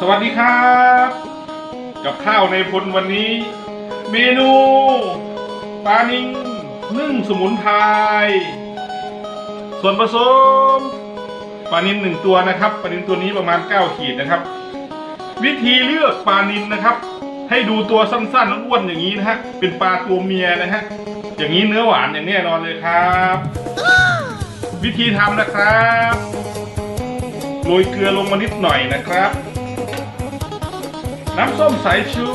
สวัสดีครับ กับข้าวในพลวันนี้ เมนูปลานิงนึ่งสมุนไพรส่วนผสมปลานินหนึ่งตัวนะครับปลานินตัวนี้ประมาณ 9 ขีดนะครับ วิธีเลือกปลานินนะครับ ให้ดูตัวสั้นๆอ้วนๆอย่างนี้นะฮะเป็นปลาตัวเมียนะฮะอย่างนี้เนื้อหวานอย่างแน่นอนเลยครับ วิธีทำนะครับ โรยเกลือลงมานิดหน่อยนะครับ น้ำส้มสายชู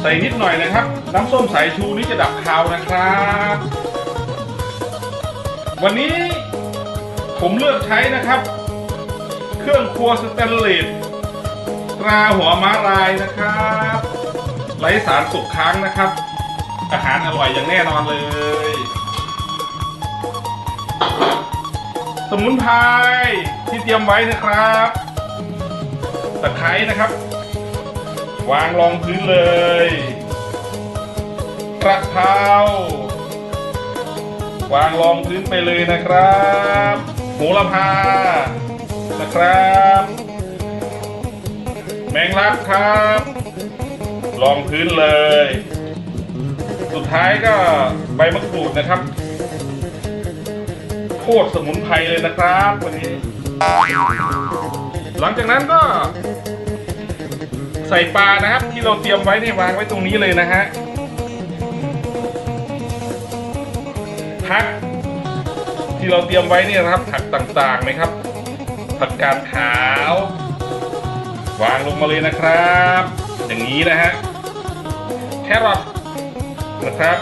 ใส่นิดหน่อยนะครับ น้ำส้มสายชูนี้จะดับคาวนะครับ วันนี้ผมเลือกใช้นะครับ เครื่องครัวสแตนเลสตราหัวม้าลายนะครับไร้สารตกค้างนะครับ อาหารอร่อยอย่างแน่นอนเลย สมุนไพรที่เตรียมไว้นะครับตะไคร้นะครับ วางรองพื้นเลยกระเพราวางรองพื้นไปเลยนะครับโหระพานะครับ แมงลักครับรองพื้นเลย สุดท้ายก็ใบมะกรูดนะครับ โคตรสมุนไพรเลยนะครับวันนี้ หลังจากนั้นก็ ใส่ปลานะครับ ที่เราเตรียมไว้นี่วางไว้ตรงนี้เลยนะฮะผักที่เราเตรียมไว้เนี่ยนะครับผักต่างๆนะครับ ผักกาดขาว วางลงมาเลยนะครับ อย่างนี้นะฮะแครอทนะครับ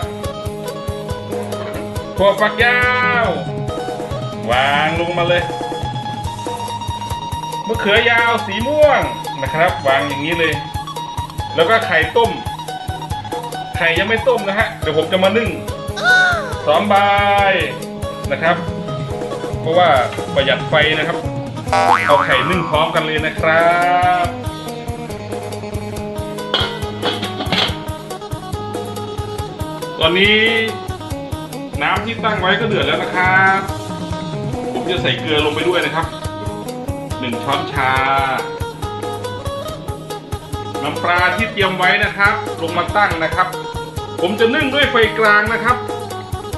ถั่วฝักยาว วางลงมาเลยมะเขือยาวสีม่วงนะครับ วางอย่างนี้เลย แล้วก็ไข่ต้ม ไข่ยังไม่ต้มนะฮะ เดี๋ยวผมจะมานึ่งสองใบนะครับ เพราะว่าประหยัดไฟนะครับ เอาไข่นึ่งพร้อมกันเลยนะครับตอนนี้น้ำที่ตั้งไว้ก็เดือดแล้วนะครับ ผมจะใส่เกลือลงไปด้วยนะครับหนึ่งช้อนชา น้ำปลาที่เตรียมไว้นะครับ ลงมาตั้งนะครับ ผมจะนึ่งด้วยไฟกลางนะครับ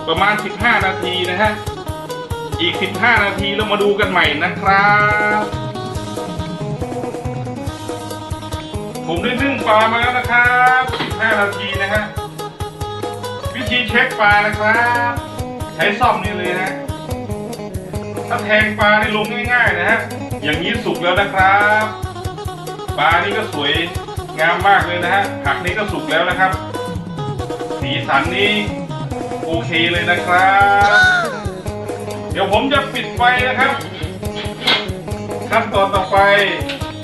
ประมาณ 15 นาทีนะฮะอีก 15 นาทีเรามาดูกันใหม่นะครับ ผมได้นึ่งปลามาแล้วนะครับ 15 นาทีนะฮะวิธีเช็คปลานะครับ ใช้ซ่อมนี่เลยนะ ถ้าแทงปลาในลงง่ายๆนะฮะ อย่างนี้สุกแล้วนะครับ ปลานี่ก็สวยงามมากเลยนะฮะ ผักนี้ก็สุกแล้วนะครับ สีสันนี่โอเคเลยนะครับ เดี๋ยวผมจะปิดไฟนะครับ ขั้นตอนต่อไป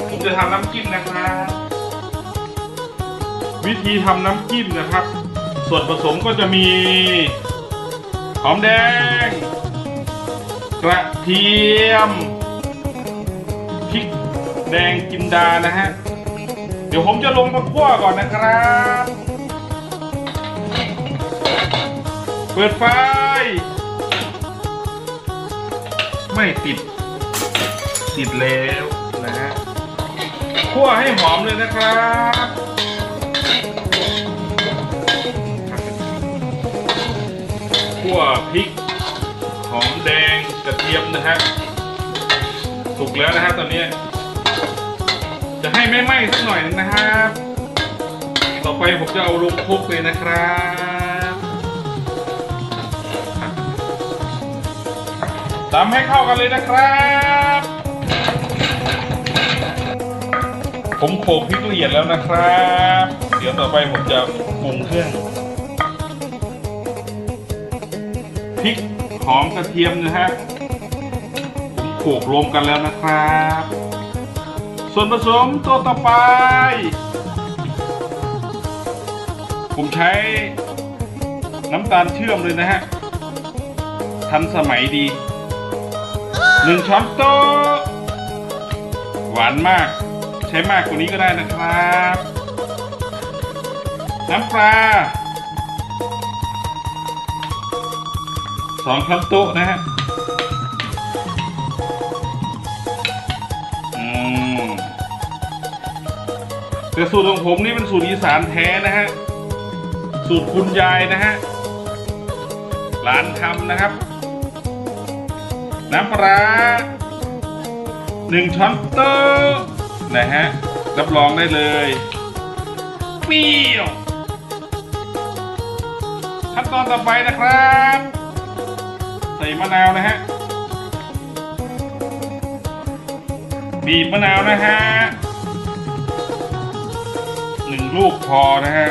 ผมจะทำน้ำจิ้มนะครับ วิธีทำน้ำจิ้มนะครับ ส่วนผสมก็จะมีหอมแดง กระเทียมพริกแดงจินดานะฮะ เดี๋ยวผมจะลงมาคั่วก่อนนะครับ เปิดไฟ ไม่ติด ติดแล้วนะฮะคั่วให้หอมเลยนะครับคั่วพริกหอมแดง ทียมนะฮะสุกแล้วนะฮะตอนนี้ จะให้ไม่ไหม้สักหน่อยนะครับ ต่อไปผมจะเอาลงคลุกเลยนะครับตำให้เข้ากันเลยนะครับ ผมโขลกพริกละเอียดแล้วนะครับ เดี๋ยวต่อไปผมจะปรุงเครื่องพริกหอมกระเทียมนะฮะ โขกรวมกันแล้วนะครับ ส่วนผสมตัวต่อไป ผมใช้น้ำตาลเชื่อมเลยนะฮะ ทันสมัยดีหนึ่งช้อนโต๊ะหวานมาก ใช้มากกว่านี้ก็ได้นะครับ น้ำปลาสองช้อนโต๊ะนะฮะ แต่สูตรของผมนี่เป็นสูตรอีสานแท้นะฮะ สูตรคุณยายนะฮะ หลานทำนะครับ น้ำปลาร้าหนึ่งช้อนโต๊ะนะฮะ รับรองได้เลยเปรี้ยวขั้นตอนต่อไปนะครับ ใส่มะนาวนะฮะบีบมะนาวนะฮะ หนึ่งลูกพอนะฮะ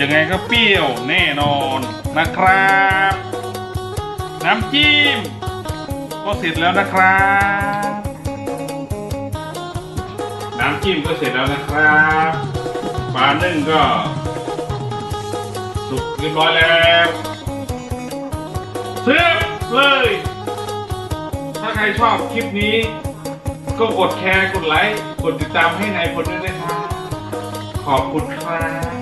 ยังไงก็เปรี้ยวแน่นอนนะครับ น้ำจิ้มก็เสร็จแล้วนะครับ น้ำจิ้มก็เสร็จแล้วนะครับปลานึ่งก็ สุกเรียบร้อยแล้วเสียบเลย ถ้าใครชอบคลิปนี้ ก็กดแชร์กดไลค์ กดติดตามให้นายพลด้วยนะครับ ขอบคุณครับ